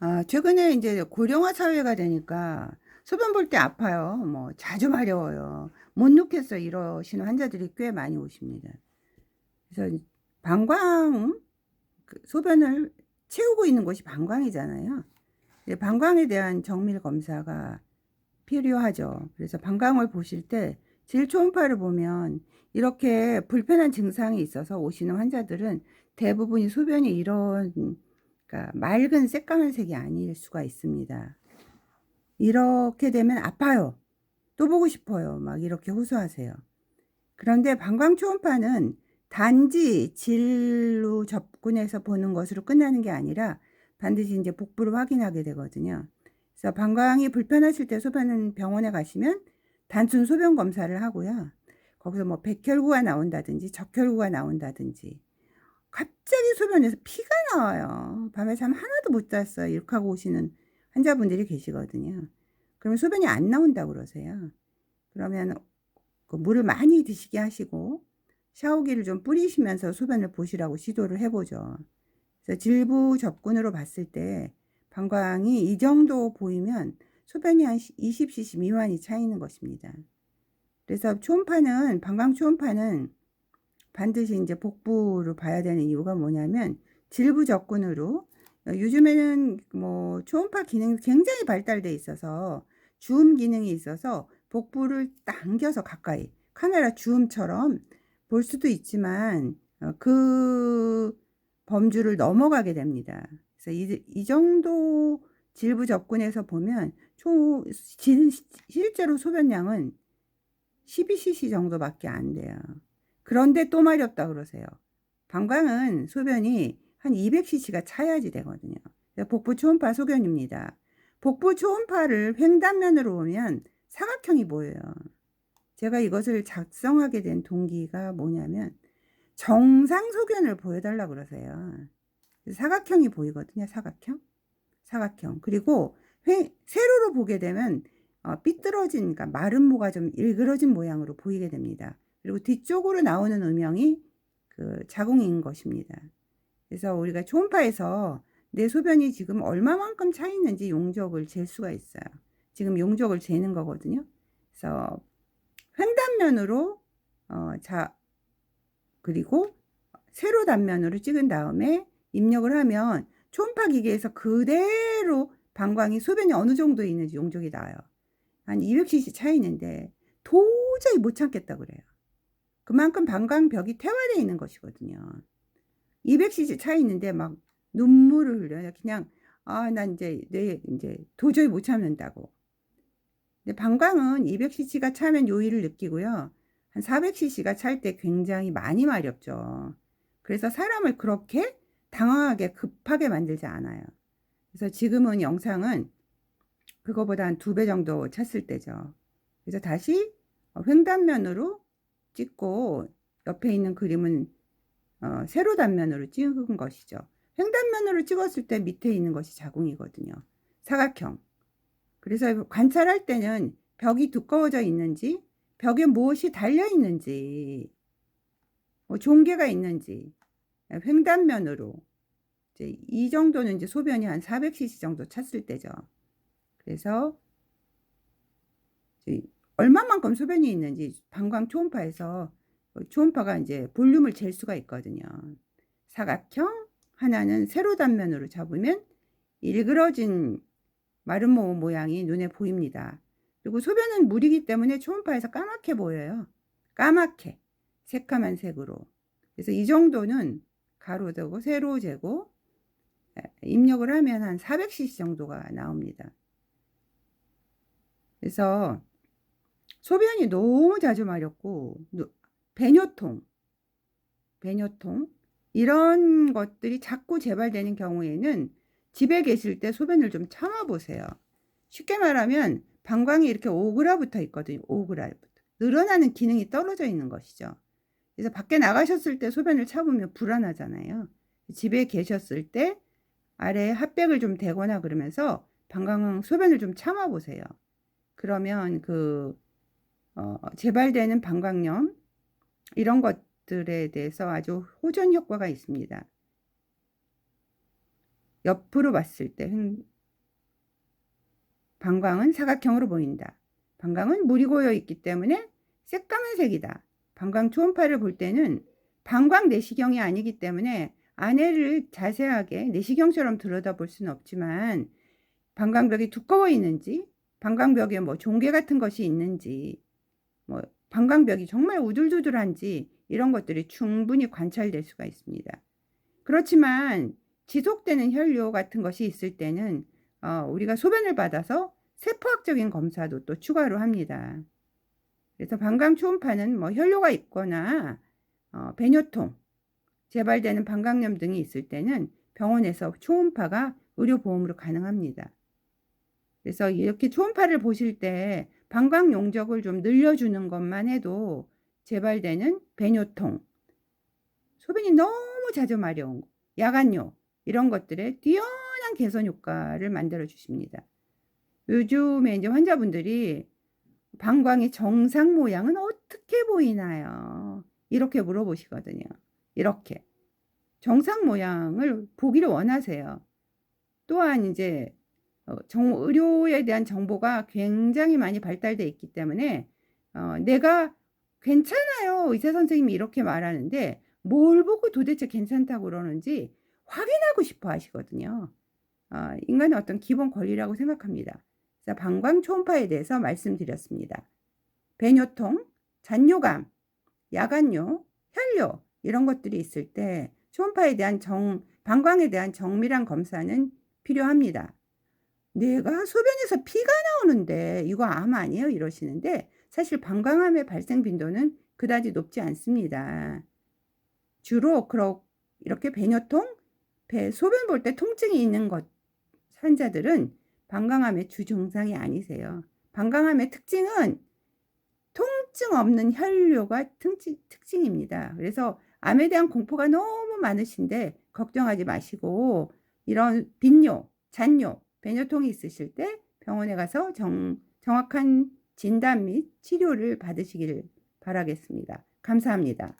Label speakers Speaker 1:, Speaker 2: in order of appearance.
Speaker 1: 아, 최근에 이제 고령화 사회가 되니까 소변 볼 때 아파요. 뭐 자주 마려워요. 못 놓겠어 이러시는 환자들이 꽤 많이 오십니다. 그래서 방광 그 소변을 채우고 있는 곳이 방광이잖아요. 방광에 대한 정밀 검사가 필요하죠. 그래서 방광을 보실 때 제일 초음파를 보면 이렇게 불편한 증상이 있어서 오시는 환자들은 대부분이 소변이 이런 그러니까 맑은 새까만 색이 아닐 수가 있습니다. 이렇게 되면 아파요. 또 보고 싶어요. 막 이렇게 호소하세요. 그런데 방광 초음파는 단지 질로 접근해서 보는 것으로 끝나는 게 아니라 반드시 이제 복부를 확인하게 되거든요. 그래서 방광이 불편하실 때 소변은 병원에 가시면 단순 소변 검사를 하고요. 거기서 뭐 백혈구가 나온다든지 적혈구가 나온다든지 갑자기 소변에서 피가 나와요. 밤에 잠 하나도 못 잤어요. 이렇게 하고 오시는 환자분들이 계시거든요. 그러면 소변이 안 나온다고 그러세요. 그러면 그 물을 많이 드시게 하시고 샤워기를 좀 뿌리시면서 소변을 보시라고 시도를 해보죠. 그래서 질부 접근으로 봤을 때 방광이 이 정도 보이면 소변이 한 20cc 미만이 차이는 것입니다. 그래서 초음파는 방광 초음파는 반드시 이제 복부를 봐야 되는 이유가 뭐냐면 질부 접근으로 요즘에는 뭐 초음파 기능이 굉장히 발달돼 있어서 줌 기능이 있어서 복부를 당겨서 가까이 카메라 줌처럼 볼 수도 있지만 어, 그 범주를 넘어가게 됩니다. 그래서 이, 이 정도 질부 접근에서 보면 초, 진, 실제로 소변량은 12cc 정도밖에 안 돼요. 그런데 또 마렵다 그러세요. 방광은 소변이 한 200cc가 차야지 되거든요. 복부 초음파 소견입니다. 복부 초음파를 횡단면으로 보면 사각형이 보여요. 제가 이것을 작성하게 된 동기가 뭐냐면 정상 소견을 보여달라 그러세요. 사각형이 보이거든요. 사각형. 사각형. 그리고 회, 세로로 보게 되면 어, 삐뚤어진, 그러니까 마른 모가 좀 일그러진 모양으로 보이게 됩니다. 그리고 뒤쪽으로 나오는 음영이 그 자궁인 것입니다. 그래서 우리가 초음파에서 내 소변이 지금 얼마만큼 차 있는지 용적을 잴 수가 있어요. 지금 용적을 재는 거거든요. 그래서 횡단면으로 어, 자 그리고 세로 단면으로 찍은 다음에 입력을 하면 초음파 기계에서 그대로 방광이 소변이 어느 정도 있는지 용적이 나와요. 한 200cc 차 있는데 도저히 못 참겠다 그래요. 그만큼 방광벽이 퇴화되어 있는 것이거든요. 200cc 차 있는데 막 눈물을 흘려요. 그냥 아, 난 이제 내 이제 도저히 못 참는다고. 근데 방광은 200cc가 차면 요일을 느끼고요. 한 400cc가 찰 때 굉장히 많이 마렵죠. 그래서 사람을 그렇게 당황하게 급하게 만들지 않아요. 그래서 지금은 영상은 그거보다 한 두 배 정도 찼을 때죠. 그래서 다시 횡단면으로 찍고 옆에 있는 그림은 어, 세로 단면으로 찍은 것이죠. 횡단면으로 찍었을 때 밑에 있는 것이 자궁이거든요. 사각형. 그래서 관찰할 때는 벽이 두꺼워져 있는지, 벽에 무엇이 달려 있는지, 뭐 종개가 있는지, 횡단면으로 이제 이 정도는 이제 소변이 한 400cc 정도 찼을 때죠. 그래서 얼마만큼 소변이 있는지 방광 초음파에서 초음파가 이제 볼륨을 잴 수가 있거든요. 사각형 하나는 세로 단면으로 잡으면 일그러진 마른 모 모양이 눈에 보입니다. 그리고 소변은 물이기 때문에 초음파에서 까맣게 보여요. 까맣게 새카만 색으로. 그래서 이 정도는 가로 재고 세로 재고 입력을 하면 한 400cc 정도가 나옵니다. 그래서 소변이 너무 자주 마렵고 배뇨통, 배뇨통 이런 것들이 자꾸 재발되는 경우에는 집에 계실 때 소변을 좀 참아보세요. 쉽게 말하면 방광이 이렇게 오그라붙어 있거든요. 오그라붙어. 늘어나는 기능이 떨어져 있는 것이죠. 그래서 밖에 나가셨을 때 소변을 참으면 불안하잖아요. 집에 계셨을 때 아래에 핫백을 좀 대거나 그러면서 방광 소변을 좀 참아보세요. 그러면 그 어, 재발되는 방광염 이런 것들에 대해서 아주 호전 효과가 있습니다. 옆으로 봤을 때 흉- 방광은 사각형으로 보인다. 방광은 물이 고여 있기 때문에 새까만 색이다. 방광 초음파를 볼 때는 방광 내시경이 아니기 때문에 안에를 자세하게 내시경처럼 들여다볼 수는 없지만 방광벽이 두꺼워 있는지 방광벽에 뭐 종괴 같은 것이 있는지 뭐 방광벽이 정말 우둘두둘한지 이런 것들이 충분히 관찰될 수가 있습니다. 그렇지만 지속되는 혈뇨 같은 것이 있을 때는 어, 우리가 소변을 받아서 세포학적인 검사도 또 추가로 합니다. 그래서 방광 초음파는 뭐 혈뇨가 있거나 어, 배뇨통, 재발되는 방광염 등이 있을 때는 병원에서 초음파가 의료 보험으로 가능합니다. 그래서 이렇게 초음파를 보실 때 방광 용적을 좀 늘려주는 것만 해도 재발되는 배뇨통, 소변이 너무 자주 마려운 거, 야간뇨 이런 것들에 뛰어난 개선 효과를 만들어 주십니다. 요즘에 이제 환자분들이 방광의 정상 모양은 어떻게 보이나요? 이렇게 물어보시거든요. 이렇게 정상 모양을 보기를 원하세요. 또한 이제 어, 정, 의료에 대한 정보가 굉장히 많이 발달돼 있기 때문에 어, 내가 괜찮아요 의사 선생님이 이렇게 말하는데 뭘 보고 도대체 괜찮다고 그러는지 확인하고 싶어 하시거든요. 어, 인간의 어떤 기본 권리라고 생각합니다. 그래서 방광 초음파에 대해서 말씀드렸습니다. 배뇨통, 잔뇨감, 야간뇨, 혈뇨 이런 것들이 있을 때 초음파에 대한 정, 방광에 대한 정밀한 검사는 필요합니다. 내가 소변에서 피가 나오는데 이거 암 아니에요? 이러시는데 사실 방광암의 발생 빈도는 그다지 높지 않습니다. 주로 그렇 이렇게 배뇨통, 배 소변 볼 때 통증이 있는 것 환자들은 방광암의 주 증상이 아니세요. 방광암의 특징은 통증 없는 혈뇨가 특징, 특징입니다. 그래서 암에 대한 공포가 너무 많으신데 걱정하지 마시고 이런 빈뇨, 잔뇨, 배뇨통이 있으실 때 병원에 가서 정, 정확한 진단 및 치료를 받으시기를 바라겠습니다. 감사합니다.